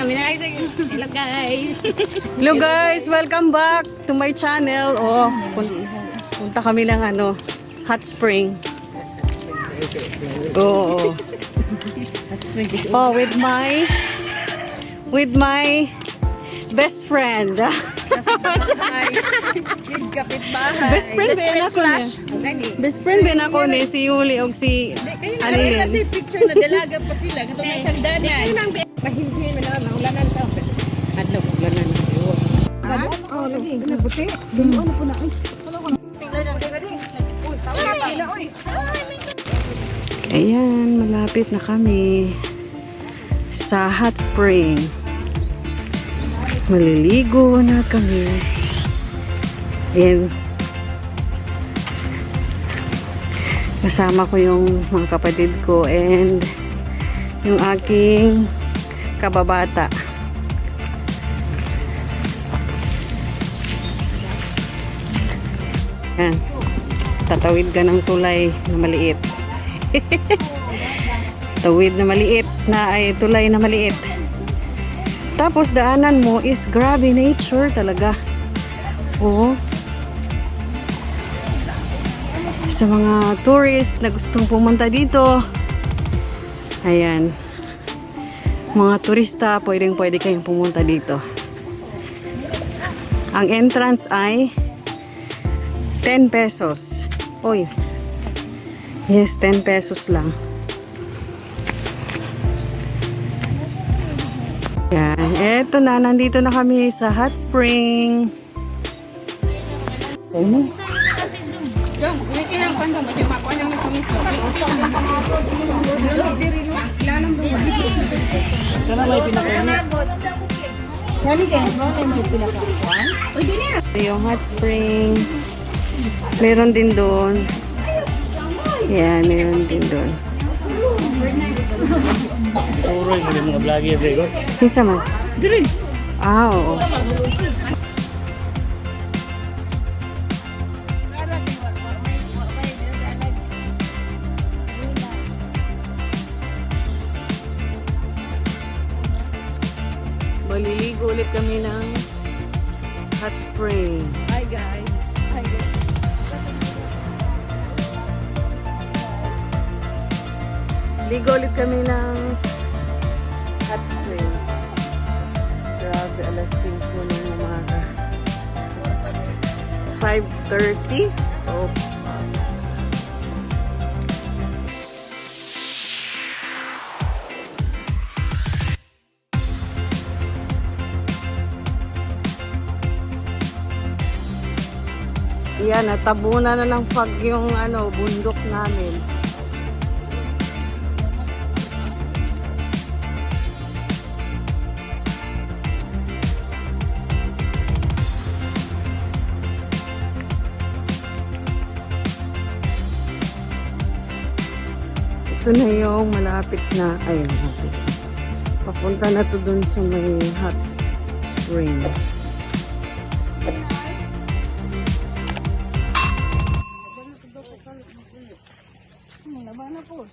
Kami na guys. Hello guys. Hello guys, welcome back to my channel. Oh, pun- punta kami ng ano, hot spring. Oo. Oh, with my with my best friend. best friend din ako ni. Best friend din ako ni si Yuli og si ano yun? Kasi picture na dalaga pa sila. Ito na sandanan. Pahindihin mo na mahulanan ta. Adlaw mahulanan. Ayan, malapit na kami sa hot spring. Maliligo na kami. Ayan. Kasama ko yung mga kapatid ko and yung aking kababata. Ayan. Tatawid ka ng tulay na maliit. Tawid na maliit na ay tulay na maliit. Tapos daanan mo is grabe nature talaga. Oo. Sa mga tourist na gustong pumunta dito. Ayan. Mga turista, pwedeng pwede kayong pumunta dito. Ang entrance ay 10 pesos. Oy. Yes, 10 pesos lang. Yan. Eto na, nandito na kami sa hot spring. Ano? Yung, ini kaya ang pandang. Kasi makuha nang kami sa Ito yung hot spring. Meron din doon. Yan, meron din doon. Puro yung mga vlogger, Gregor. Kinsa man? Dili. Ah, oo. Maliligo ulit kami ng hot spring. Hi guys. Hi guys. Ligo ulit kami ng hot spring. Grabe, alas 5 ng umaga. 5.30? Oh. Yan, natabunan na ng fog yung ano, bundok namin. Ito na yung malapit na, ay, malapit. Papunta na to dun sa may hot spring. Wala na po.